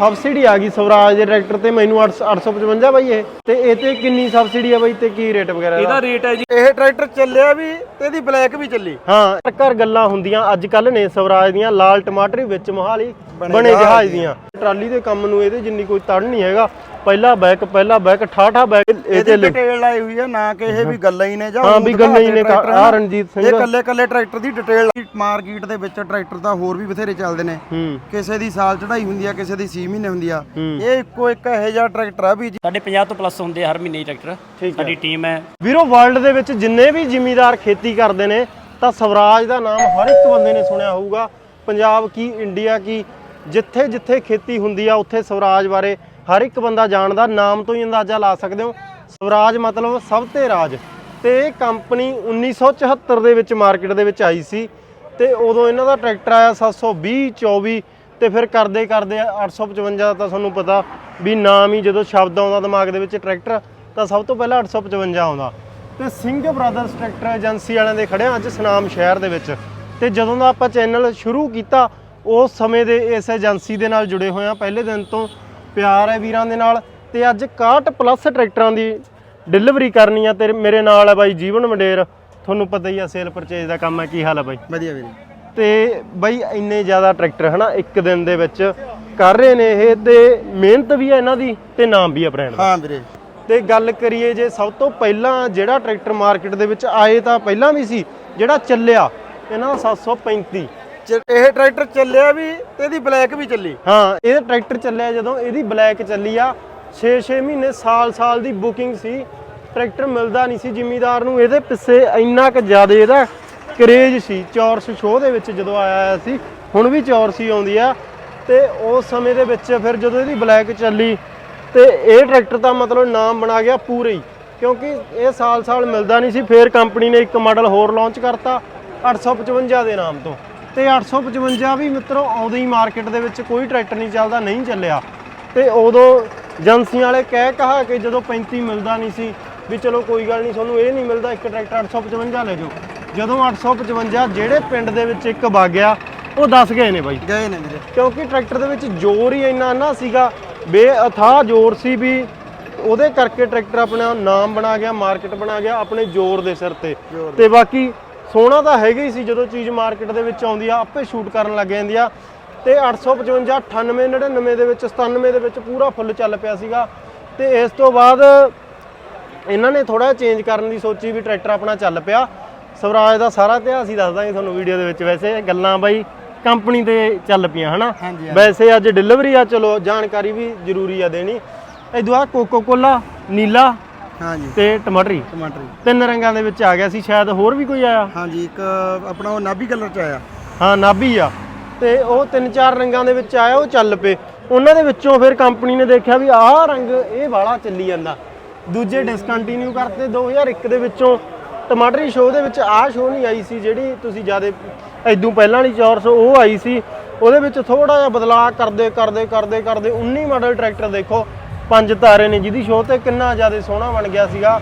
Subsidy ਆ ਗਈ ਸਵਰਾਜ ਦੇ ਟਰੈਕਟਰ ਤੇ ਮੈਨੂੰ 800 855 ਬਾਈ ਇਹ। ਤੇ ਇਹ ਤੇ ਕਿੰਨੀ ਸਬਸਿਡੀ ਆ ਬਾਈ ਤੇ ਕੀ ਰੇਟ ਵਗੈਰਾ ਇਹਦਾ? ਰੇਟ ਹੈ ਜੀ। ਇਹ ਟਰੈਕਟਰ ਚੱਲਿਆ ਵੀ ਤੇ ਇਹਦੀ ਬਲੈਕ ਵੀ ਚੱਲੀ। ਹਾਂ ਘਰ ਘਰ ਗੱਲਾਂ ਹੁੰਦੀਆਂ ਅੱਜ ਕੱਲ ਨੇ ਸਵਰਾਜ ਦੀਆਂ ਲਾਲ ਟਮਾਟਰ ਵਿੱਚ ਮੋਹਾਲੀ ਬਣੇ ਜਹਾਜ਼ ਦੀਆਂ। ਟਰਾਲੀ ਦੇ ਕੰਮ ਨੂੰ ਇਹਦੇ ਜਿੰਨੀ ਕੋਈ ਤੜ ਨਹੀਂ ਹੈਗਾ। ਪਹਿਲਾ ਬੈਕ ਪਹਿਲਾ ਬੈਕ ਠਾਠਾ ਬੈਕ ਇਹ ਤੇ ਇਹਦੀ ਲਿਖ- ਡਿਟੇਲ ਆਈ ਹੋਈ ਹੈ ਨਾ ਕਿ ਇਹ ਵੀ ਗੱਲਾਂ ਹੀ ਨੇ ਜਾਂ ਹਾਂ ਵੀ ਗੱਲਾਂ ਹੀ ਕੇ ਨੇ ਟਰੈਕਟਰ ਆ ਰਣਜੀਤ ਸਿੰਘ। ਇਹ ਕੱਲੇ ਕੱਲੇ ਟਰੈਕਟਰ ਦੀ ਡਿਟੇਲ ਮਾਰਕੀਟ ਦੇ ਵਿੱਚ ਟਰੈਕਟਰ ਤਾਂ ਹੋਰ ਵੀ ਬਥੇਰੇ ਚੱਲਦੇ ਨੇ। ਹੂੰ। ਕਿਸੇ ਦੀ ਸਾਲ ਚੜਾਈ ਹੁੰਦੀ ਆ ਕਿਸੇ ਦੀ 6 ਮਹੀਨੇ ਹੁੰਦੀ ਆ। ਇਹ ਇੱਕੋ ਇੱਕ ਇਹੋ ਜਿਹਾ ਟਰੈਕਟਰ ਆ ਵੀ ਸਾਡੇ 50 ਤੋਂ ਪਲੱਸ ਹੁੰਦੇ ਆ ਹਰ ਮਹੀਨੇ ਹੀ ਟਰੈਕਟਰ ਸਾਡੀ ਟੀਮ ਹੈ। ਵੀਰੋ ਵਰਲਡ ਦੇ ਵਿੱਚ ਜਿੰਨੇ ਵੀ ਜ਼ਿਮੀਦਾਰ ਖੇਤੀ ਕਰਦੇ ਨੇ ਤਾਂ ਸਵਰਾਜ ਦਾ ਨਾਮ ਹਰ ਇੱਕ ਬੰਦੇ ਨੇ ਸੁਣਿਆ ਹੋਊਗਾ। ਪੰਜਾਬ ਕੀ ਇੰਡੀਆ ਕੀ ਜਿੱਥੇ ਜਿੱਥੇ ਖੇਤੀ ਹੁੰਦੀ ਆ ਉੱਥੇ ਸਵਰਾਜ ਬਾਰੇ ਹਰ ਇੱਕ ਬੰਦਾ ਜਾਣਦਾ, ਨਾਮ ਤੋਂ ਹੀ ਅੰਦਾਜ਼ਾ ਲਾ ਸਕਦੇ ਹੋ। ਸਵਰਾਜ ਮਤਲਬ ਸਭ ਤੇ ਰਾਜ। ਤੇ ਇਹ ਕੰਪਨੀ 1974 ਦੇ ਵਿੱਚ ਮਾਰਕੀਟ ਦੇ ਵਿੱਚ ਆਈ ਸੀ। ਤੇ ਉਦੋਂ ਇਹਨਾਂ ਦਾ ਟਰੈਕਟਰ ਆਇਆ 720 24 ਤੇ ਫਿਰ ਕਰਦੇ ਕਰਦੇ 855 ਦਾ ਤਾਂ ਤੁਹਾਨੂੰ ਪਤਾ ਵੀ ਨਾਮ ਹੀ ਜਦੋਂ ਸ਼ਬਦ ਆਉਂਦਾ ਦਿਮਾਗ ਦੇ ਵਿੱਚ ਟਰੈਕਟਰ, ਤਾਂ ਸਭ ਤੋਂ ਪਹਿਲਾਂ 855 ਆਉਂਦਾ। ਤੇ ਸਿੰਘ ਬ੍ਰਦਰਸ ਟਰੈਕਟਰ ਏਜੰਸੀ ਵਾਲਿਆਂ ਦੇ ਖੜੇ ਹਾਂ ਅੱਜ ਸਨਾਮ ਸ਼ਹਿਰ ਦੇ ਵਿੱਚ। ਤੇ ਜਦੋਂ ਦਾ ਆਪਾਂ ਚੈਨਲ ਸ਼ੁਰੂ ਕੀਤਾ, ਉਸ ਸਮੇਂ ਦੇ ਇਸ ਏਜੰਸੀ ਦੇ ਨਾਲ ਜੁੜੇ ਹੋਏ ਆ। ਪਹਿਲੇ ਦਿਨ ਤੋਂ ਪਿਆਰ ਹੈ ਵੀਰਾਂ ਦੇ ਨਾਲ ਤੇ ਅੱਜ 61 ਪਲੱਸ ਟਰੈਕਟਰਾਂ ਦੀ ਡਿਲੀਵਰੀ ਕਰਨੀ ਆ ਤੇ ਮੇਰੇ ਨਾਲ ਹੈ ਬਾਈ ਜੀਵਨ ਮੰਡੇਰ ਤੁਹਾਨੂੰ ਪਤਾ ਹੀ ਆ ਸੇਲ ਪਰਚੇਜ ਦਾ ਕੰਮ ਹੈ ਕੀ ਹਾਲ ਹੈ ਬਾਈ? ਵਧੀਆ ਵੀਰੇ। ਤੇ ਬਾਈ ਇੰਨੇ ਜ਼ਿਆਦਾ ਟਰੈਕਟਰ ਹਨਾ ਇੱਕ ਦਿਨ ਦੇ ਵਿੱਚ ਕਰ ਰਹੇ ਨੇ ਇਹ ਤੇ ਮਿਹਨਤ ਵੀ ਹੈ ਇਹਨਾਂ ਦੀ ਤੇ ਨਾਮ ਵੀ ਹੈ ਬ੍ਰਾਂਡ ਦਾ। ਹਾਂ ਵੀਰੇ। ਤੇ ਗੱਲ ਕਰੀਏ ਜੇ ਸਭ ਤੋਂ ਪਹਿਲਾਂ ਜਿਹੜਾ ਟਰੈਕਟਰ ਮਾਰਕੀਟ ਦੇ ਵਿੱਚ ਆਏ ਤਾਂ ਪਹਿਲਾਂ ਵੀ ਸੀ ਜਿਹੜਾ ਚੱਲਿਆ ਇਹਨਾਂ ਦਾ 735 ਚ- ਇਹ ਟਰੈਕਟਰ ਚੱਲਿਆ ਵੀ ਤੇ ਇਹਦੀ ਬਲੈਕ ਵੀ ਚੱਲੀ। ਹਾਂ, ਇਹ ਟਰੈਕਟਰ ਚੱਲਿਆ ਜਦੋਂ ਇਹਦੀ ਬਲੈਕ ਚੱਲੀ ਆ 6-6 ਮਹੀਨੇ, ਸਾਲ-ਸਾਲ ਦੀ ਬੁਕਿੰਗ ਸੀ। ਟਰੈਕਟਰ ਮਿਲਦਾ ਨਹੀਂ ਸੀ ਜ਼ਿਮੀਦਾਰ ਨੂੰ। ਇਹਦੇ ਪਿੱਛੇ ਇੰਨਾ ਕੁ ਜ਼ਿਆਦਾ ਇਹਦਾ ਕਰੇਜ ਸੀ। ਚੌਰਸ ਸ਼ੋਅ ਦੇ ਵਿੱਚ ਜਦੋਂ ਆਇਆ ਸੀ, ਹੁਣ ਵੀ ਚੌਰਸ ਹੀ ਆਉਂਦੀ ਆ। ਤੇ ਉਸ ਸਮੇਂ ਦੇ ਵਿੱਚ ਫਿਰ ਜਦੋਂ ਇਹਦੀ ਬਲੈਕ ਚੱਲੀ, ਤੇ ਇਹ ਟਰੈਕਟਰ ਦਾ ਮਤਲਬ ਨਾਮ ਬਣਾ ਗਿਆ ਪੂਰੇ ਹੀ। ਕਿਉਂਕਿ ਇਹ ਸਾਲ-ਸਾਲ ਮਿਲਦਾ ਨਹੀਂ ਸੀ। ਫਿਰ ਕੰਪਨੀ ਨੇ ਇੱਕ ਮਾਡਲ ਹੋਰ ਲਾਂਚ ਕਰਤਾ 855 ਦੇ ਨਾਮ ਤੋਂ। ਤੇ 855 ਵੀ ਮਿੱਤਰੋ ਆਉਂਦੇ ਹੀ ਮਾਰਕੀਟ ਦੇ ਵਿੱਚ ਕੋਈ ਟਰੈਕਟਰ ਨਹੀਂ ਚੱਲਦਾ ਨਹੀਂ ਚੱਲਿਆ। ਤੇ ਉਦੋਂ ਏਜੰਸੀਆਂ ਵਾਲੇ ਕਹਿ ਕਹਾ ਕਿ ਜਦੋਂ 35 ਮਿਲਦਾ ਨਹੀਂ ਸੀ ਵੀ ਚਲੋ ਕੋਈ ਗੱਲ ਨਹੀਂ ਤੁਹਾਨੂੰ ਇਹ ਨਹੀਂ ਮਿਲਦਾ ਇੱਕ ਟਰੈਕਟਰ 855 ਲੈ ਜਾਓ। ਜਦੋਂ 855 ਜਿਹੜੇ ਪਿੰਡ ਦੇ ਵਿੱਚ ਇੱਕ ਵਗਿਆ ਉਹ ਦੱਸ ਗਏ ਨੇ ਬਾਈ। ਗਏ ਨੇ ਵੀਰੇ। ਕਿਉਂਕਿ ਟਰੈਕਟਰ ਦੇ ਵਿੱਚ ਜ਼ੋਰ ਹੀ ਇੰਨਾ ਨਾ ਸੀਗਾ ਬੇਅਥਾਹ ਜ਼ੋਰ ਸੀ ਵੀ ਉਹਦੇ ਕਰਕੇ ਟਰੈਕਟਰ ਆਪਣਾ ਨਾਮ ਬਣਾ ਗਿਆ ਮਾਰਕੀਟ ਬਣਾ ਗਿਆ ਆਪਣੇ ਜ਼ੋਰ ਦੇ ਸਿਰ ਤੇ। ਤੇ ਬਾਕੀ ਸੋਨਾ ਤਾਂ ਹੈਗਾ ਹੀ ਸੀ ਜਦੋਂ ਚੀਜ਼ ਮਾਰਕੀਟ ਦੇ ਵਿੱਚ ਆਉਂਦੀ ਆ ਆਪੇ ਸ਼ੂਟ ਕਰਨ ਲੱਗ ਜਾਂਦੀ ਆ। ਤੇ 855 98 99 ਦੇ ਵਿੱਚ 97 ਦੇ ਵਿੱਚ ਪੂਰਾ ਫੁੱਲ ਚੱਲ ਪਿਆ ਸੀਗਾ। ਤੇ ਇਸ ਤੋਂ ਬਾਅਦ ਇਹਨਾਂ ਨੇ ਥੋੜਾ ਚੇਂਜ ਕਰਨ ਦੀ ਸੋਚੀ ਵੀ ਟਰੈਕਟਰ ਆਪਣਾ ਚੱਲ ਪਿਆ। ਸਵਰਾਜ ਦਾ ਸਾਰਾ ਇਤਿਹਾਸ ਹੀ ਦੱਸਦਾ ਜੀ ਤੁਹਾਨੂੰ ਵੀਡੀਓ ਦੇ ਵਿੱਚ ਵੈਸੇ। ਗੱਲਾਂ ਬਾਈ ਕੰਪਨੀ ਤੇ ਚੱਲ ਪਈਆਂ ਹਨਾ। ਵੈਸੇ ਅੱਜ ਡਿਲੀਵਰੀ ਆ ਚਲੋ ਜਾਣਕਾਰੀ ਵੀ ਜ਼ਰੂਰੀ ਆ ਦੇਣੀ। ਇਦੋਂ ਆ ਕੋਕੋ ਕੋਲਾ ਨੀਲਾ ਹਾਂਜੀ। ਤੇ ਟਮਾਟਰੀ? ਟਮਾਟਰ। ਤਿੰਨ ਰੰਗਾਂ ਦੇ ਵਿੱਚ ਆ ਗਿਆ ਸੀ ਸ਼ਾਇਦ ਹੋਰ ਵੀ ਕੋਈ ਆਇਆ? ਹਾਂਜੀ ਇੱਕ ਆਪਣਾ ਉਹ ਨਾਭੀ ਕਲਰ ਚ ਆਇਆ। ਹਾਂ ਨਾਭੀ ਆ। ਤੇ ਉਹ ਤਿੰਨ ਚਾਰ ਰੰਗਾਂ ਦੇ ਵਿੱਚ ਆਇਆ ਉਹ ਚੱਲ ਪਏ। ਉਹਨਾਂ ਦੇ ਵਿੱਚੋਂ ਫਿਰ ਕੰਪਨੀ ਨੇ ਦੇਖਿਆ ਵੀ ਆਹ ਰੰਗ ਇਹ ਵਾਲਾ ਚੱਲੀ ਜਾਂਦਾ। ਦੂਜੇ ਡਿਸਕੰਟੀਨਿਊ ਕਰਤੇ 2001 ਦੇ ਵਿੱਚੋਂ। ਟਮਾਟਰੀ ਸ਼ੋਅ ਦੇ ਵਿੱਚ ਆਹ ਸ਼ੋਅ ਨਹੀਂ ਆਈ ਸੀ ਜਿਹੜੀ ਤੁਸੀਂ ਜਿਆਦੇ ਐਦੂ ਪਹਿਲਾਂ ਵਾਲੀ ਚੌਰਸ ਉਹ ਆਈ ਸੀ। ਉਹਦੇ ਵਿੱਚ ਥੋੜਾ ਜਿਹਾ ਬਦਲਾਅ ਕਰਦੇ ਕਰਦੇ ਕਰਦੇ ਕਰਦੇ 19 ਮਾਡਲ ਟਰੈਕਟਰ ਦੇਖੋ। ਪੰਜ ਤਾਰੇ ਨੇ ਜਿਹਦੀ ਸ਼ੋਅ ਤੇ ਕਿੰਨਾ ਜ਼ਿਆਦਾ ਸੋਹਣਾ ਬਣ ਗਿਆ ਸੀਗਾ।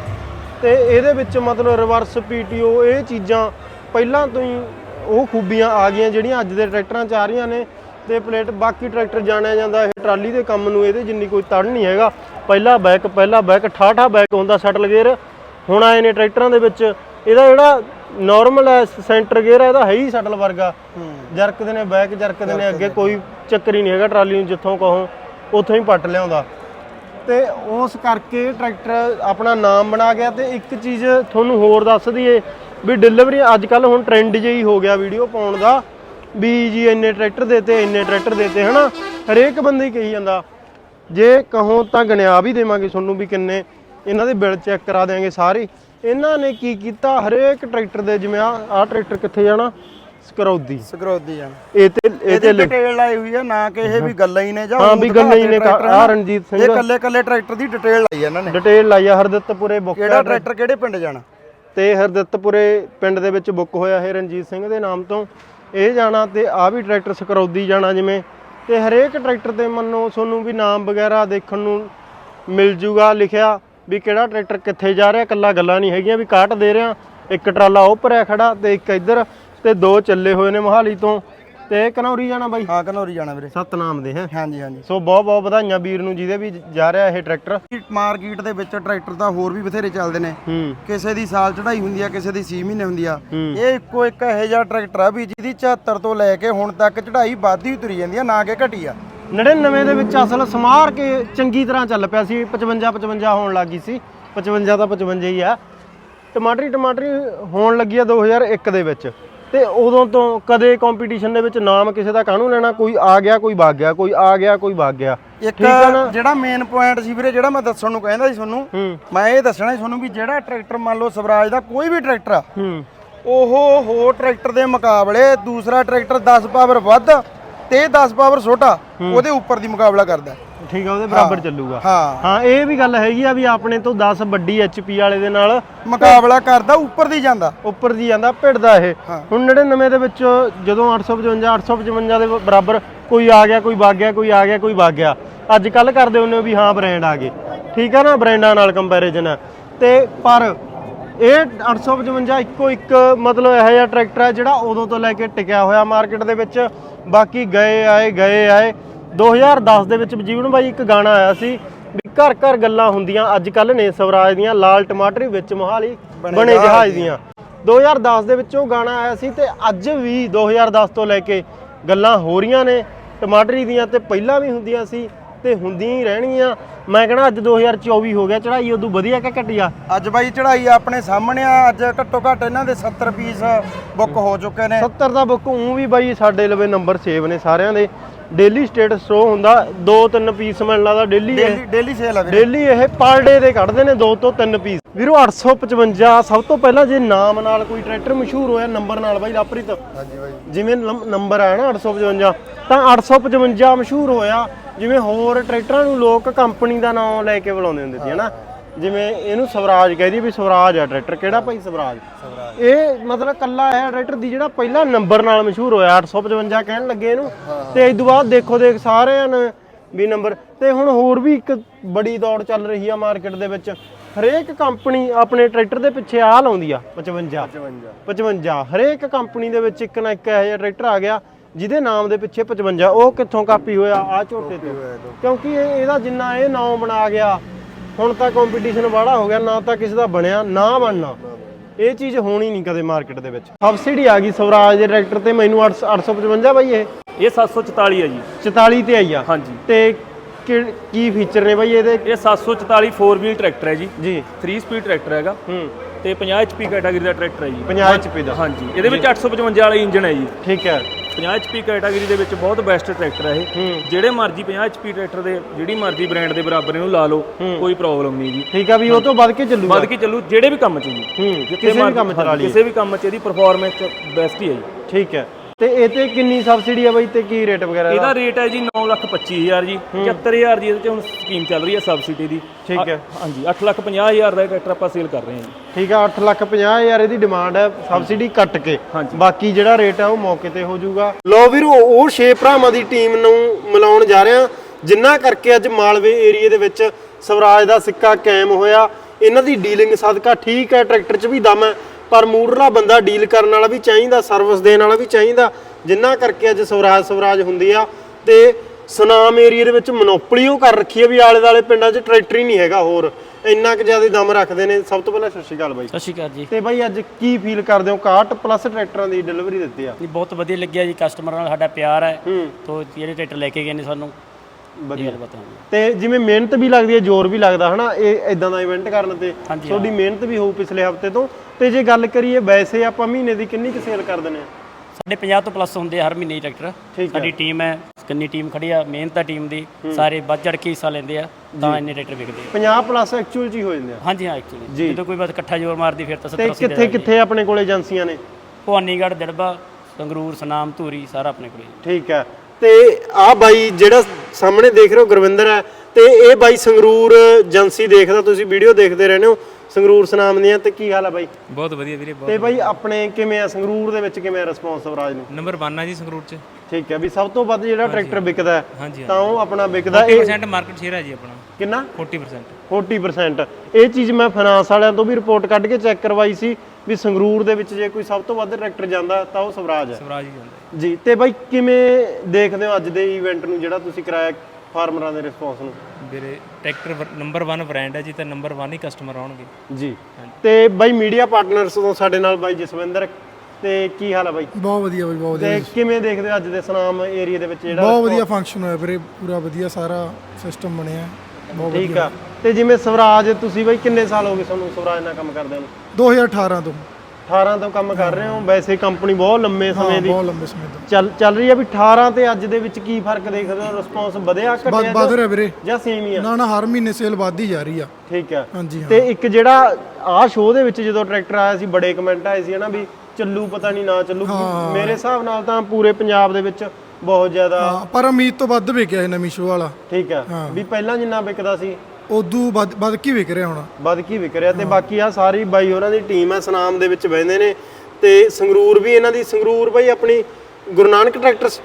ਤੇ ਇਹਦੇ ਵਿੱਚ ਮਤਲਬ ਰਿਵਰਸ ਪੀਟੀਓ ਇਹ ਚੀਜ਼ਾਂ ਪਹਿਲਾਂ ਤੋਂ ਹੀ ਉਹ ਖੂਬੀਆਂ ਆ ਗਈਆਂ ਜਿਹੜੀਆਂ ਅੱਜ ਦੇ ਟਰੈਕਟਰਾਂ 'ਚ ਆ ਰਹੀਆਂ ਨੇ। ਤੇ ਪਲੇਟ ਬਾਕੀ ਟਰੈਕਟਰ ਜਾਣਿਆ ਜਾਂਦਾ ਇਹ ਟਰਾਲੀ ਦੇ ਕੰਮ ਨੂੰ ਇਹਦੇ ਜਿੰਨੀ ਕੋਈ ਤੜ ਨਹੀਂ ਹੈਗਾ। ਪਹਿਲਾ ਬੈਕ ਪਹਿਲਾ ਬੈਕ ਠਾਠਾ ਬੈਕ ਹੁੰਦਾ ਸ਼ਟਲ ਗੇਅਰ ਹੁਣ ਆਏ ਨੇ ਟਰੈਕਟਰਾਂ ਦੇ ਵਿੱਚ। ਇਹਦਾ ਜਿਹੜਾ ਨਾਰਮਲ ਹੈ ਸੈਂਟਰ ਗੇਅਰ ਹੈ ਇਹਦਾ ਹੈ ਹੀ ਸ਼ਟਲ ਵਰਗਾ। ਜਰਕਦੇ ਨੇ ਬੈਕ ਜਰਕਦੇ ਨੇ ਅੱਗੇ ਕੋਈ ਚੱਕਰ ਹੀ ਨਹੀਂ ਹੈਗਾ ਟਰਾਲੀ ਨੂੰ ਜਿੱਥੋਂ ਕਹੋ ਉੱਥੋਂ ਹੀ ਪੱਟ ਲਿਆਉਂਦਾ। ਤੇ ਉਸ ਕਰਕੇ ਟਰੈਕਟਰ ਆਪਣਾ ਨਾਮ ਬਣਾ ਗਿਆ ਤੇ ਇੱਕ ਚੀਜ਼ ਤੁਹਾਨੂੰ ਹੋਰ ਦੱਸ ਦਈਏ ਵੀ ਡਿਲੀਵਰੀ ਅੱਜ ਕੱਲ ਹੁਣ ਟ੍ਰੈਂਡ ਜਿਹੀ ਹੋ ਗਿਆ ਵੀਡੀਓ ਪਾਉਣ ਦਾ, ਵੀ ਜੀ ਇੰਨੇ ਟਰੈਕਟਰ ਦੇਤੇ, ਇੰਨੇ ਟਰੈਕਟਰ ਦੇਤੇ, ਹਨਾ? ਹਰੇਕ ਬੰਦੇ ਹੀ ਕਹੀ ਜਾਂਦਾ। ਜੇ ਕਹੋ ਤਾਂ ਗਣਿਆ ਵੀ ਦੇਵਾਂਗੇ ਤੁਹਾਨੂੰ ਵੀ ਕਿੰਨੇ, ਇਹਨਾਂ ਦੇ ਬਿੱਲ ਚੈੱਕ ਕਰਾ ਦੇਾਂਗੇ ਸਾਰੇ। ਇਹਨਾਂ ਨੇ ਕੀ ਕੀਤਾ? ਹਰੇਕ ਟਰੈਕਟਰ ਦੇ ਜਿਵੇਂ ਆ ਆਹ ਟਰੈਕਟਰ ਕਿੱਥੇ ਜਾਣਾ? ਸਕਰੌਦੀ। ਸਕਰੋਦੀ ਆ। ਇਹ ਤੇ ਇਹ ਇਹਦੀ ਤੇ ਲਿਖ- ਡਿਟੇਲ ਆਈ ਹੋਈ ਹੈ ਨਾ ਕਿ ਇਹ ਵੀ ਗੱਲਾਂ ਹੀ ਨੇ ਜਾਂ ਹਾਂ ਵੀ ਗੱਲਾਂ ਹੀ ਨੇ ਟਰੈਕਟਰ ਆ ਰਣਜੀਤ ਸਿੰਘ। ਇਹ ਕੱਲੇ ਕੱਲੇ ਟਰੈਕਟਰ ਦੀ ਡਿਟੇਲ ਆਈ ਇਹਨਾਂ ਨੇ। ਡਿਟੇਲ ਲਾਈ ਆ ਹਰਦਿੱਤਪੁਰੇ ਬੁੱਕ ਕਿਹੜਾ ਟਰੈਕਟਰ ਕਿਹੜੇ ਪਿੰਡ ਜਾਣਾ? ਤੇ ਹਰਦਿੱਤਪੁਰੇ ਪਿੰਡ ਦੇ ਵਿੱਚ ਬੁੱਕ ਹੋਇਆ ਹੈ ਰਣਜੀਤ ਸਿੰਘ ਦੇ ਨਾਮ ਤੋਂ। ਇਹ ਜਾਣਾ ਤੇ ਆ ਵੀ ਟਰੈਕਟਰ ਸਕਰੌਦੀ ਜਾਣਾ ਜਿਵੇਂ। ਤੇ ਹਰੇਕ ਟਰੈਕਟਰ ਤੇ ਮੰਨੋ ਤੁਹਾਨੂੰ ਵੀ ਨਾਮ ਵਗੈਰਾ ਦੇਖਣ ਨੂੰ ਮਿਲ ਜੂਗਾ ਲਿਖਿਆ ਵੀ ਕਿਹੜਾ ਟਰੈਕਟਰ ਕਿੱਥੇ ਜਾ ਰਿਹਾ ਕੱਲਾ ਗੱਲਾਂ ਨਹੀਂ ਹੈਗੀਆਂ ਵੀ ਕਾਟ ਦੇ ਰਿਆਂ ਇੱਕ ਟਰਾਲਾ ਉਹ ਭਰਿਆ ਖੜਾ ਤੇ ਇੱਕ ਇੱਧਰ ਤੇ ਦੋ ਚੱਲੇ ਹੋਏ ਨੇ ਮੋਹਾਲੀ ਤੋਂ। ਤੇ ਕਨੌਰੀ ਜਾਣਾ ਬਾਈ? ਹਾਂ ਘਨੌਰੀ ਜਾਣਾ ਵੀਰੇ। ਸਤਨਾਮ ਦੇ ਹੈ? ਹਾਂਜੀ ਹਾਂਜੀ। ਸੋ ਬਹੁਤ ਬਹੁਤ ਵਧਾਈਆਂ ਵੀਰ ਨੂੰ ਜਿਹਦੇ ਵੀ ਜਾ ਰਿਹਾ ਇਹ ਟਰੈਕਟਰ। ਮਾਰਕੀਟ ਦੇ ਵਿੱਚ ਟਰੈਕਟਰ ਤਾਂ ਹੋਰ ਵੀ ਬਥੇਰੇ ਚੱਲਦੇ ਨੇ। ਹੂੰ। ਕਿਸੇ ਦੀ ਸਾਲ ਚੜਾਈ ਹੁੰਦੀ ਆ ਕਿਸੇ ਦੀ 6 ਮਹੀਨੇ ਹੁੰਦੀ ਆ। ਹੂੰ। ਇਹ ਇੱਕੋ ਇੱਕ ਇਹੋ ਜਿਹਾ ਟਰੈਕਟਰ ਆ ਵੀ ਜਿਹਦੀ 74 ਤੋਂ ਲੈ ਕੇ ਹੁਣ ਤੱਕ ਚੜਾਈ ਵੱਧਦੀ ਤੁਰੀ ਜਾਂਦੀ ਆ ਨਾ ਕਿ ਘਟੀ ਆ। 99 ਦੇ ਵਿੱਚ ਅਸਲ ਸਮਾਰ ਕੇ ਚੰਗੀ ਤਰ੍ਹਾਂ ਚੱਲ ਪਿਆ ਸੀ 55 55 ਹੋਣ ਲੱਗੀ ਸੀ। 55 ਤਾਂ 55 ਹੀ ਆ। ਟਮਾਟਰੀ ਟਮਾਟਰੀ ਹੋਣ ਲੱਗੀ ਆ 2001 ਦੇ ਵਿੱਚ। ਤੇ ਉਦੋਂ ਤੋਂ ਕਦੇ ਕੰਪੀਟੀਸ਼ਨ ਦੇ ਵਿੱਚ ਨਾਮ ਕਿਸੇ ਦਾ ਕਾਹਨੂੰ ਲੈਣਾ? ਕੋਈ ਆ ਗਿਆ ਕੋਈ ਵਗ ਗਿਆ ਕੋਈ ਆ ਗਿਆ ਕੋਈ ਵਗ ਗਿਆ। ਇੱਕ? ਜਿਹੜਾ ਮੇਨ ਪੁਆਇੰਟ ਸੀ ਵੀਰੇ ਜਿਹੜਾ ਮੈਂ ਦੱਸਣ ਨੂੰ ਕਹਿੰਦਾ ਸੀ ਤੁਹਾਨੂੰ ਮੈਂ ਇਹ ਦੱਸਣਾ ਸੀ ਤੁਹਾਨੂੰ ਵੀ ਜਿਹੜਾ ਟਰੈਕਟਰ ਮੰਨ ਲਓ ਸਵਰਾਜ ਦਾ ਕੋਈ ਵੀ ਟਰੈਕਟਰ ਆ ਉਹ ਹੋਰ ਟਰੈਕਟਰ ਦੇ ਮੁਕਾਬਲੇ ਦੂਸਰਾ ਟਰੈਕਟਰ 10 ਪਾਵਰ ਵੱਧ ਤੇ 10 ਪਾਵਰ ਛੋਟਾ ਉਹਦੇ ਉੱਪਰ ਦੀ ਮੁਕਾਬਲਾ ਕਰਦਾ। ਠੀਕ ਆ ਉਹਦੇ ਬਰਾਬਰ ਚੱਲੂਗਾ। ਹਾਂ। ਹਾਂ ਇਹ ਵੀ ਗੱਲ ਹੈਗੀ ਆ ਵੀ ਆਪਣੇ ਤੋਂ 10 ਵੱਡੀ ਐਚਪੀ ਵਾਲੇ ਦੇ ਨਾਲ ਮੁਕਾਬਲਾ ਕਰਦਾ ਉੱਪਰ ਦੀ ਜਾਂਦਾ। ਉੱਪਰ ਦੀ ਜਾਂਦਾ ਭਿੜਦਾ ਇਹ। ਹੁਣ 99 ਦੇ ਵਿੱਚ ਜਦੋਂ 855 855 ਦੇ ਬਰਾਬਰ ਕੋਈ ਆ ਗਿਆ ਕੋਈ ਵਗ ਗਿਆ ਕੋਈ ਆ ਗਿਆ ਕੋਈ ਵਗ ਗਿਆ ਅੱਜ ਕੱਲ ਕਰਦੇ ਹੁੰਦੇ ਹੋ ਵੀ ਹਾਂ ਬ੍ਰਾਂਡ ਆ ਗਏ। ਠੀਕ ਆ ਨਾ ਬ੍ਰਾਂਡਾਂ ਨਾਲ ਕੰਪੈਰੀਜ਼ਨ ਤੇ ਪਰ ਇਹ 855 ਇੱਕੋ ਇੱਕ ਮਤਲਬ ਇਹੋ ਜਿਹਾ ਟਰੈਕਟਰ ਹੈ ਜਿਹੜਾ ਉਦੋਂ ਤੋਂ ਲੈ ਕੇ ਟਿਕਿਆ ਹੋਇਆ ਮਾਰਕੀਟ ਦੇ ਵਿੱਚ। ਬਾਕੀ ਗਏ ਆਏ ਗਏ ਆਏ। 2010 ਦੇ ਵਿੱਚ ਜੀਵਨ ਬਾਈ ਇੱਕ ਗਾਣਾ ਆਇਆ ਸੀ ਵੀ ਘਰ ਘਰ ਗੱਲਾਂ ਹੁੰਦੀਆਂ ਅੱਜ ਕੱਲ ਨੇ ਸਵਰਾਜ ਦੀਆਂ ਲਾਲ ਟਮਾਟਰੀ ਵਿੱਚ ਮੋਹਾਲੀ ਬਣੇ ਜਹਾਜ਼ ਦੀਆਂ। 2010 ਦੇ ਵਿੱਚ ਉਹ ਗਾਣਾ ਆਇਆ ਸੀ ਤੇ ਅੱਜ ਵੀ 2010 ਤੋਂ ਲੈ ਕੇ ਗੱਲਾਂ ਹੋ ਰਹੀਆਂ ਨੇ। ਟਮਾਟਰੀ ਦੀਆਂ ਤੇ ਪਹਿਲਾਂ ਵੀ ਹੁੰਦੀਆਂ ਸੀ ਤੇ ਹੁੰਦੀਆਂ ਹੀ ਰਹਿਣਗੀਆਂ। ਮੈਂ ਕਹਣਾ ਅੱਜ 2024 ਹੋ ਗਿਆ ਚੜਾਈ ਉਦੋਂ ਵਧੀਆ ਕਿ ਘਟਿਆ? ਅੱਜ ਬਾਈ ਚੜਾਈ ਆਪਣੇ ਸਾਹਮਣੇ ਆ ਅੱਜ ਘੱਟੋ ਘੱਟ ਇਹਨਾਂ ਦੇ 70 ਪੀਸ ਬੁੱਕ ਹੋ ਚੁੱਕੇ ਨੇ। 70 ਦਾ ਬੁੱਕ ਉਹ ਵੀ ਬਾਈ ਸਾਡੇ ਲਵੇ ਨੰਬਰ ਸੇਵ ਨੇ ਸਾਰਿਆਂ ਦੇ। ਡੇਲੀ ਸਟੇਟਸ ਸ਼ੋ ਹੁੰਦਾ 2-3 ਪੀਸ ਮੈਨੂੰ ਲੱਗਦਾ ਡੇਲੀ ਡੇਲੀ ਡੇਲੀ ਸੇਲ ਆ ਵੀਰੇ। ਡੇਲੀ ਇਹ ਪਰ ਡੇ ਦੇ ਕੱਢਦੇ ਨੇ 2 ਤੋਂ 3 ਪੀਸ ਵੀਰੋ 855 ਸਭ ਤੋਂ ਪਹਿਲਾਂ ਜੇ ਨਾਮ ਨਾਲ ਕੋਈ ਟਰੈਕਟਰ ਮਸ਼ਹੂਰ ਹੋਇਆ ਨੰਬਰ ਨਾਲ ਬਾਈ ਲਾਪ੍ਰਿਤ। ਹਾਂਜੀ ਬਾਈ। ਜਿਵੇਂ ਨੰਬਰ ਆਇਆ ਨਾ 855 ਤਾਂ 855 ਮਸ਼ਹੂਰ ਹੋਇਆ ਜਿਵੇਂ ਹੋਰ ਟਰੈਕਟਰਾਂ ਨੂੰ ਲੋਕ ਕੰਪਨੀ ਦਾ ਨਾਮ ਲੈ ਕੇ ਬੁਲਾਉਂਦੇ ਹੁੰਦੇ ਸੀ ਹਨਾ? ਜਿਵੇਂ ਇਹਨੂੰ ਸਵਰਾਜ ਕਹਿੰਦੀ ਵੀ ਸਵਰਾਜ ਆ ਟਰੈਕਟਰ ਕਿਹੜਾ ਭਾਈ ਸਵਰਾਜ? ਇਹ ਮਤਲਬ ਕੱਲਾ ਇਹ ਟਰੈਕਟਰ ਦੀ ਜਿਹੜਾ ਪਹਿਲਾ ਨੰਬਰ ਨਾਲ ਮਸ਼ਹੂਰ ਹੋਇਆ 855 ਕਹਿਣ ਲੱਗੇ ਇਹਨੂੰ। ਤੇ ਇਸ ਤੋਂ ਬਾਅਦ ਦੇਖੋ ਦੇਖ ਸਾਰਿਆਂ ਨੇ ਵੀ ਨੰਬਰ ਤੇ ਹੁਣ ਹੋਰ ਵੀ ਇੱਕ ਬੜੀ ਦੌੜ ਚੱਲ ਰਹੀ ਆ ਮਾਰਕੀਟ ਦੇ ਵਿੱਚ। ਹਰੇਕ ਕੰਪਨੀ ਆਪਣੇ ਟਰੈਕਟਰ ਦੇ ਪਿੱਛੇ ਆ ਲਾਉਂਦੀ ਆ 55 55 ਹਰੇਕ ਕੰਪਨੀ ਦੇ ਵਿੱਚ ਇੱਕ ਨਾ ਇੱਕ ਇਹੋ ਜਿਹਾ ਟਰੈਕਟਰ ਆ ਗਿਆ ਜਿਹਦੇ ਨਾਮ ਦੇ ਪਿੱਛੇ 55 ਉਹ ਕਿੱਥੋਂ ਕਾਪੀ ਹੋਇਆ? ਆ ਝੋਟੇ ਤੋਂ। ਕਿਉਂਕਿ ਇਹ ਇਹਦਾ ਜਿੰਨਾ ਇਹ ਨਾਮ ਬਣਾ ਗਿਆ ਹੁਣ ਤਾਂ ਕੰਪੀਟੀਸ਼ਨ ਵਾਲਾ ਹੋ ਗਿਆ ਨਾ ਤਾਂ ਕਿਸੇ ਦਾ ਬਣਿਆ ਨਾ ਬਣਨਾ। ਇਹ ਚੀਜ਼ ਹੋਣੀ ਨਹੀਂ ਕਦੇ ਮਾਰਕੀਟ ਦੇ ਵਿੱਚ। ਸਬਸਿਡੀ ਆ ਗਈ ਸਵਰਾਜ ਦੇ ਟਰੈਕਟਰ ਤੇ ਮੈਨੂੰ 8 855 ਬਾਈ ਇਹ। ਇਹ 744 ਹੈ ਜੀ। 44 ਤੇ ਆਈ ਆ। ਹਾਂਜੀ। ਤੇ ਕਿ- ਕੀ ਫੀਚਰ ਨੇ ਬਾਈ ਇਹਦੇ? ਇਹ 744 4 ਵੀਲ ਟਰੈਕਟਰ ਹੈ ਜੀ। ਜੀ। 3 ਸਪੀਡ ਟਰੈਕਟਰ ਹੈਗਾ। ਹੂੰ। ਤੇ 50 HP ਕੈਟਾਗਰੀ ਦਾ ਟਰੈਕਟਰ ਹੈ ਜੀ। 50 HP ਦਾ। ਹਾਂਜੀ। ਇਹਦੇ ਵਿੱਚ 855 ਵਾਲਾ ਇੰਜਨ ਹੈ ਜੀ। ਠੀਕ ਹੈ। 50 HP ਕੈਟਾਗਰੀ ਦੇ ਵਿੱਚ ਬਹੁਤ ਬੈਸਟ ਟਰੈਕਟਰ ਹੈ ਇਹ। ਜਿਹੜੇ ਮਰਜ਼ੀ 50 HP ਟਰੈਕਟਰ ਦੇ ਜਿਹੜੀ ਮਰਜ਼ੀ ਬ੍ਰਾਂਡ ਦੇ ਬਰਾਬਰ ਇਹਨੂੰ ਲਾ ਲਓ ਕੋਈ ਪ੍ਰੋਬਲਮ ਨਹੀਂ ਜੀ। ਠੀਕ ਆ ਵੀ ਉਹ ਤੋਂ ਵੱਧ ਕੇ ਚੱਲੂਗਾ। ਵੱਧ ਕੇ ਚੱਲੂ ਜਿਹੜੇ ਵੀ ਕੰਮ 'ਚ ਜੀ। ਕਿਸੇ ਵੀ ਕੰਮ ਚਲਾ ਲਈ ਕਿਸੇ ਵੀ ਕੰਮ 'ਚ ਇਹਦੀ ਪਰਫਾਰਮੈਂਸ ਬੈਸਟ ਹੀ ਹੈ ਜੀ। ਠੀਕ ਹੈ। ਤੇ ਇਹ ਤੇ ਕਿੰਨੀ ਸਬਸਿਡੀ ਆ ਬਾਈ ਤੇ ਕੀ ਰੇਟ ਵਗੈਰਾ? ਇਹਦਾ ਰੇਟ ਹੈ ਜੀ 925000 ਜੀ 75000 ਦੀ ਇਹਦੇ 'ਚ ਹੁਣ ਸਕੀਮ ਚੱਲ ਰਹੀ ਹੈ ਸਬਸਿਡੀ ਦੀ। ਠੀਕ ਹੈ। ਹਾਂਜੀ 850000 ਦਾ ਟਰੈਕਟਰ ਆਪਾਂ ਸੇਲ ਕਰ ਰਹੇ ਹਾਂ ਜੀ। ਠੀਕ ਆ 8 ਲੱਖ 50 ਹਜ਼ਾਰ ਇਹਦੀ ਡਿਮਾਂਡ ਹੈ ਸਬਸਿਡੀ ਕੱਟ ਕੇ। ਹਾਂਜੀ। ਬਾਕੀ ਜਿਹੜਾ ਰੇਟ ਹੈ ਉਹ ਮੌਕੇ ਤੇ ਹੋ ਜਾਊਗਾ। ਲੋ ਵੀਰੋ ਉਹ ਛੇ ਭਰਾਵਾਂ ਦੀ ਟੀਮ ਨੂੰ ਮਿਲਾਉਣ ਜਾ ਰਹੇ ਹਾਂ। ਜਿੰਨਾ ਕਰਕੇ ਅੱਜ ਮਾਲਵੇ ਏਰੀਏ ਦੇ ਵਿੱਚ ਸਵਰਾਜ ਦਾ ਸਿੱਕਾ ਕਾਇਮ ਹੋਇਆ। ਇਹਨਾਂ ਦੀ ਡੀਲਿੰਗ ਸਦਕਾ ਠੀਕ ਹੈ ਟਰੈਕਟਰ 'ਚ ਵੀ ਦਮ ਹੈ। ਪਰ ਮੂਰਲਾ ਬੰਦਾ ਡੀਲ ਕਰਨ ਵਾਲਾ ਵੀ ਚਾਹੀਦਾ ਸਰਵਿਸ ਦੇਣ ਵਾਲਾ ਵੀ ਚਾਹੀਦਾ। ਜਿੰਨਾ ਕਰਕੇ ਅੱਜ ਸਵਰਾਜ ਸਵਰਾਜ ਹੁੰਦੀ ਆ ਤੇ ਸੁਨਾਮ ਏਰੀਏ ਦੇ ਵਿੱਚ ਮੋਨੋਪੋਲੀ ਉਹ ਕਰ ਰੱਖੀ ਹੈ ਵੀ ਆਲੇ ਦਾਲੇ ਪਿੰਡਾਂ 'ਚ ਟਰੈਕਟਰ ਹੀ ਨਹੀਂ ਹੈਗਾ ਹੋਰ। ਇੰਨਾ ਕੁ ਜ਼ਿਆਦਾ ਦਮ ਰੱਖਦੇ ਨੇ। ਸਭ ਤੋਂ ਪਹਿਲਾਂ ਸਤਿ ਸ਼੍ਰੀ ਅਕਾਲ ਬਾਈ। ਸਤਿ ਸ਼੍ਰੀ ਅਕਾਲ ਜੀ। ਤੇ ਬਾਈ ਅੱਜ ਕੀ ਫੀਲ ਕਰਦੇ ਹੋ? 61 ਪਲੱਸ ਟਰੈਕਟਰਾਂ ਦੀ ਡਿਲੀਵਰੀ ਦਿੱਤੀ ਆ। ਬਹੁਤ ਵਧੀਆ ਲੱਗਿਆ ਜੀ। ਕਸਟਮਰਾਂ ਨਾਲ ਸਾਡਾ ਪਿਆਰ ਹੈ। ਹੂੰ। ਤੋਂ ਜਿਹੜੇ ਟਰੈਕਟਰ ਲੈ ਕੇ ਗਏ ਨੇ ਸਾਨੂੰ। ਵਧੀਆ। ਤੇ ਜਿਵੇਂ ਮਿਹਨਤ ਵੀ ਲੱਗਦੀ ਹੈ ਜ਼ੋਰ ਵੀ ਲੱਗਦਾ ਹਨਾ? ਇਹ ਇਦਾਂ ਦਾ ਇਵੈਂਟ ਕਰਨ ਤੇ ਹਾਂਜੀ, ਤੁਹਾਡੀ ਮਿਹਨਤ ਵੀ ਹੋਊ ਪਿਛਲੇ ਹਫ਼ਤੇ ਤੋਂ। ਤੇ ਜੇ ਗੱਲ ਕਰੀਏ ਵੈਸੇ ਆਪਾਂ ਮਹੀਨੇ ਦੀ ਕਿੰਨੀ ਕੁ ਸੇਲ ਕਰ ਦਿੰਦੇ ਆ ਸਾਡੇ 50 ਤੋਂ ਪਲੱਸ ਹੁੰਦੇ ਆ ਹਰ ਮਹੀਨੇ ਹੀ ਟਰੈਕਟਰ ਠੀਕ ਸਾਡੀ ਟੀਮ ਹੈ ਕਿੰਨੀ ਟੀਮ ਖੜੀ ਆ ਮਿਹਨਤ ਆ ਟੀਮ ਦੀ। ਸਾਰੇ ਵੱਧ ਚੜ ਕੇ ਹਿੱਸਾ ਲੈਂਦੇ ਆ ਤਾਂ ਇੰਨੇ ਟਰੈਕਟਰ ਵਿਕਦੇ ਆ। 50 ਪਲੱਸ ਐਕਚੁਅਲ ਚ ਹੀ ਹੋ ਜਾਂਦੇ ਆ। ਹਾਂਜੀ ਹਾਂ ਐਕਚੁਅਲੀ ਜਦੋਂ ਕੋਈ ਬਸ ਇਕੱਠਾ ਜ਼ੋਰ ਮਾਰਦੀ ਫਿਰ ਤਾਂ 70 ਤੇ ਕਿੱਥੇ ਕਿੱਥੇ ਆਪਣੇ ਕੋਲ ਏਜੰਸੀਆਂ ਨੇ? ਭਵਾਨੀਗੜ੍ਹ ਦੜਬਾ ਸੰਗਰੂਰ ਸਨਾਮ ਧੂਰੀ ਸਾਰਾ ਆਪਣੇ ਕੋਲੇ ਠੀਕ ਹੈ। ਤੇ ਆਹ ਬਾਈ ਜਿਹੜਾ ਸਾਹਮਣੇ ਦੇਖ ਰਹੇ ਹੋ ਗੁਰਵਿੰਦਰ ਹੈ ਤੇ ਇਹ ਬਾਈ ਸੰਗਰੂਰ ਏਜੰਸੀ ਦੇਖਦਾ ਤੁਸੀਂ ਵੀਡੀਓ ਦੇਖਦੇ ਰਹਿੰਦੇ ਹੋ ਸੰਗਰੂਰ ਸੁਨਾਮ ਦੀਆਂ ਤੇ ਕੀ ਹਾਲ ਹੈ ਬਾਈ? ਬਹੁਤ ਵਧੀਆ ਵੀਰੇ ਬਹੁਤ ਤੇ ਬਾਈ ਆਪਣੇ ਕਿਵੇਂ ਆ ਸੰਗਰੂਰ ਦੇ ਵਿੱਚ ਕਿਵੇਂ ਆ ਰਿਸਪੌਂਸ ਸਵਰਾਜ ਨੂੰ? ਨੰਬਰ 1 ਆ ਜੀ ਸੰਗਰੂਰ ਚ। ਠੀਕ ਹੈ ਵੀ ਸਭ ਤੋਂ ਵੱਧ ਜਿਹੜਾ ਟਰੈਕਟਰ ਵਿਕਦਾ ਤਾਂ ਉਹ ਆਪਣਾ ਵਿਕਦਾ ਇਹ 40% ਮਾਰਕੀਟ ਸ਼ੇਅਰ ਹੈ ਜੀ ਆਪਣਾ। ਕਿੰਨਾ? 40% 40% ਇਹ ਚੀਜ਼ ਮੈਂ ਫਾਈਨਾਂਸ ਵਾਲਿਆਂ ਤੋਂ ਵੀ ਰਿਪੋਰਟ ਕੱਢ ਕੇ ਚੈੱਕ ਕਰਵਾਈ ਸੀ ਵੀ ਸੰਗਰੂਰ ਦੇ ਵਿੱਚ ਜੇ ਕੋਈ ਸਭ ਤੋਂ ਵੱਧ ਟਰੈਕਟਰ ਜਾਂਦਾ ਤਾਂ ਉਹ ਸਵਰਾਜ ਹੈ। ਸਵਰਾਜ ਹੀ ਜਾਂਦਾ ਜੀ। ਤੇ ਬਾਈ ਕਿਵੇਂ ਦੇਖਦੇ ਹੋ ਅੱਜ ਦੇ ਇਵੈਂਟ ਨੂੰ ਜਿਹੜਾ ਤੁਸੀਂ ਕਰਾਇਆ ਫਾਰਮਰਾਂ ਦੇ ਰਿਸਪੌਂਸ ਨੂੰ? ਵੀਰੇ ਟਰੈਕਟਰ ਨੰਬਰ 1 ਬ੍ਰਾਂਡ ਹੈ ਜੀ ਤਾਂ ਨੰਬਰ 1 ਹੀ ਕਸਟਮਰ ਆਉਣਗੇ। ਜੀ ਤੇ ਬਾਈ ਮੀਡੀਆ ਪਾਰਟਨਰਸ ਤੋਂ ਸਾਡੇ ਨਾਲ ਬਾਈ ਜਸਵਿੰਦਰ ਤੇ ਕੀ ਹਾਲ ਹੈ ਬਾਈ? ਬਹੁਤ ਵਧੀਆ ਬਈ ਬਹੁਤ ਵਧੀਆ। ਤੇ ਕਿਵੇਂ ਦੇਖਦੇ ਹੋ ਅੱਜ ਦੇ ਸੁਨਾਮ ਏਰੀਆ ਦੇ ਵਿੱਚ ਜਿਹੜਾ ਬਹੁਤ ਵਧੀਆ ਫੰਕਸ਼ਨ ਹੋਇਆ ਵੀਰੇ ਪੂਰਾ ਵਧੀਆ ਸਾਰਾ ਸਿਸਟਮ ਬਣਿਆ। ਬਹੁਤ ਠੀਕ ਆ। ਤੇ ਜਿਵੇਂ ਸਵਰਾਜ ਤੁਸੀਂ ਬਾਈ ਕਿੰਨੇ ਸਾਲ ਹੋ ਗਏ ਤੁਹਾਨੂੰ ਸਵਰਾਜ ਨਾਲ ਕੰਮ ਕਰਦੇ ਨੂੰ? 2018 ਤੋਂ। 18 ਤੋਂ ਕੰਮ ਕਰ ਰਹੇ ਹੋ। ਵੈਸੇ ਕੰਪਨੀ ਬਹੁਤ ਲੰਮੇ ਸਮੇਂ ਦੀ। ਬਹੁਤ ਲੰਬੇ ਸਮੇਂ ਤੋਂ। ਚੱਲ ਚੱਲ ਰਹੀ ਆ ਵੀ 18 ਤੇ ਅੱਜ ਦੇ ਵਿੱਚ ਕੀ ਫ਼ਰਕ ਦੇਖਦੇ ਹੋ? ਰਿਸਪੌਂਸ ਵਧਿਆ ਵੱਧ ਘਟਿਆ ਵੱਧ ਰਿਹਾ ਵੀਰੇ। ਜਾਂ ਸੇਮ ਹੀ ਆ? ਨਾ ਨਾ ਹਰ ਮਹੀਨੇ ਸੇਲ ਵੱਧਦੀ ਜਾ ਰਹੀ ਆ। ਠੀਕ ਆ। ਹਾਂਜੀ ਹਾਂ। ਤੇ ਇੱਕ ਜਿਹੜਾ ਆਹ ਸ਼ੋਅ ਦੇ ਵਿੱਚ ਜਦੋਂ ਟਰੈਕਟਰ ਆਇਆ ਸੀ ਬੜੇ ਕਮੈਂਟ ਆਏ ਸੀ ਹਨਾ ਵੀ ਚੱਲੂ ਪਤਾ ਨਹੀਂ ਨਾ ਚੱਲੂ। ਮੇਰੇ ਹਿਸਾਬ ਨਾਲ ਤਾਂ ਪੂਰੇ ਪੰਜਾਬ ਦੇ ਵਿੱਚ ਬਹੁਤ ਜ਼ਿਆਦਾ ਹਾਂ, ਪਰ ਉਮੀਦ ਤੋਂ ਵੱਧ ਵਿਕਿਆ ਇਹ ਨਵੀਂ ਸ਼ੋਅ ਵਾਲਾ। ਠੀਕ ਆ। ਵੀ ਪਹਿਲਾਂ ਜਿੰਨਾ ਵਿਕਦਾ ਸੀ। ਉਦੋਂ ਵੱਧ ਵੱਧ ਕੀ ਵਿਕ ਰਿਹਾ ਹੁਣ? ਵੱਧ ਕੀ ਵਿਕ ਰਿਹਾ ਤੇ ਬਾਕੀ ਆ ਸਾਰੀ ਬਾਈ ਹੋਰਾਂ ਦੀ ਟੀਮ ਆ ਸਨਾਮ ਦੇ ਵਿੱਚ ਬਹਿੰਦੇ ਨੇ। ਤੇ ਸੰਗਰੂਰ ਵੀ ਇਹਨਾਂ ਦੀ ਸੰਗਰੂਰ ਬਾਈ ਆਪਣੀ ਗੁਰੂ ਨਾਨਕ ਟਰੈਕਟਰਸ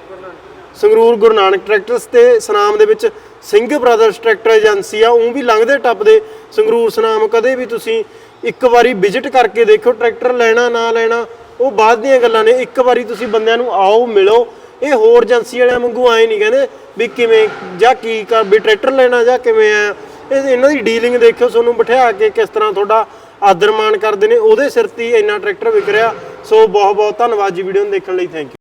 ਸੰਗਰੂਰ ਗੁਰੂ ਨਾਨਕ ਟਰੈਕਟਰਸ ਤੇ ਸਨਾਮ ਦੇ ਵਿੱਚ ਸਿੰਘ ਬ੍ਰਦਰਸ ਟਰੈਕਟਰ ਏਜੰਸੀ ਆ ਉਹ ਵੀ ਲੰਘਦੇ ਟੱਪਦੇ ਸੰਗਰੂਰ ਸਨਾਮ ਕਦੇ ਵੀ ਤੁਸੀਂ ਇੱਕ ਵਾਰੀ ਵਿਜ਼ਿਟ ਕਰਕੇ ਦੇਖੋ ਟਰੈਕਟਰ ਲੈਣਾ ਨਾ ਲੈਣਾ ਉਹ ਬਾਅਦ ਦੀਆਂ ਗੱਲਾਂ ਨੇ। ਇੱਕ ਵਾਰੀ ਤੁਸੀਂ ਬੰਦਿਆਂ ਨੂੰ ਆਓ ਮਿਲੋ। ਇਹ ਹੋਰ ਏਜੰਸੀ ਵਾਲਿਆਂ ਵਾਂਗੂ ਆਏ ਨਹੀਂ ਕਹਿੰਦੇ ਵੀ ਕਿਵੇਂ, ਜਾਂ ਕੀ ਕਰ, ਵੀ ਟਰੈਕਟਰ ਲੈਣਾ ਜਾਂ ਕਿਵੇਂ ਆ। ਇਹ ਇਹਨਾਂ ਦੀ ਡੀਲਿੰਗ ਦੇਖਿਓ, ਤੁਹਾਨੂੰ ਬਿਠਾ ਕੇ ਕਿਸ ਤਰ੍ਹਾਂ ਤੁਹਾਡਾ ਆਦਰ ਮਾਣ ਕਰਦੇ ਨੇ, ਉਹਦੇ ਸਿਰ ਤੇ ਇੰਨਾ ਟਰੈਕਟਰ ਵਿਕ ਰਿਹਾ। ਸੋ ਬਹੁਤ ਬਹੁਤ ਧੰਨਵਾਦ ਜੀ ਵੀਡੀਓ ਨੂੰ ਦੇਖਣ ਲਈ ਥੈਂਕ ਯੂ